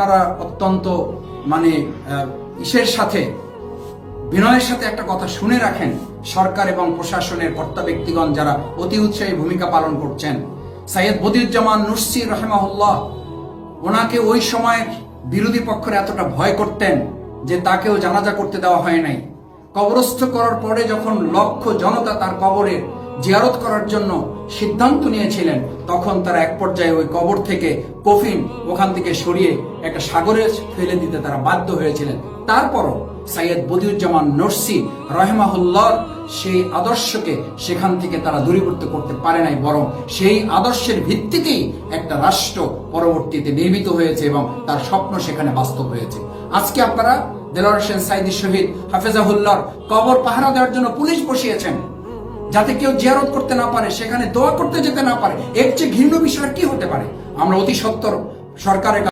আপনারা অত্যন্ত মানে ইসের সাথে, বিনয়ের সাথে একটা কথা শুনে রাখেন। সরকার এবং প্রশাসনের কর্তা ব্যক্তিগণ যারা অতি উৎসাহী ভূমিকা পালন করছেন। সাইয়দ বদিউজ্জামান নুরসি রহেমাহুল্লাহ, ওনাকে ওই সময় বিরোধী পক্ষের এতটা ভয় করতেন যে তাকেও জানাজা করতে দেওয়া হয় নাই। কবরস্থ করার পরে যখন লক্ষ জনতা তার কবরে জিয়ারত করার জন্য সিদ্ধান্ত নিয়েছিলেন, তখন তারা এক পর্যায়ে ওই কবর থেকে কফিন ওখান থেকে সরিয়ে একটা সাগরে ফেলে দিতে তারা বাধ্য হয়েছিলেন। তারপরও সাইয়দ বদিউজ্জামান নরসি রহেমাহুল্লার সেই আদর্শকে সেখান থেকে তারা দূরীভূত করতে পারে নাই, বরং সেই আদর্শের ভিত্তিতেই একটা রাষ্ট্র পরবর্তীতে নির্মিত হয়েছে এবং তার স্বপ্ন সেখানে বাস্তব হয়েছে। আজকে আপনারা দেলোয়ার হোসেন সাইদি শহীদ হাফেজাহুল্লার কবর পাহারা দেওয়ার জন্য পুলিশ বসিয়েছেন। যাতে কেউ জিয়ারত করতে না পারে, সেখানে দোয়া করতে যেতে না পারে। এর চেয়ে ঘৃণ্য বিষয় কি হতে পারে? আমরা অতি সত্তর সরকারের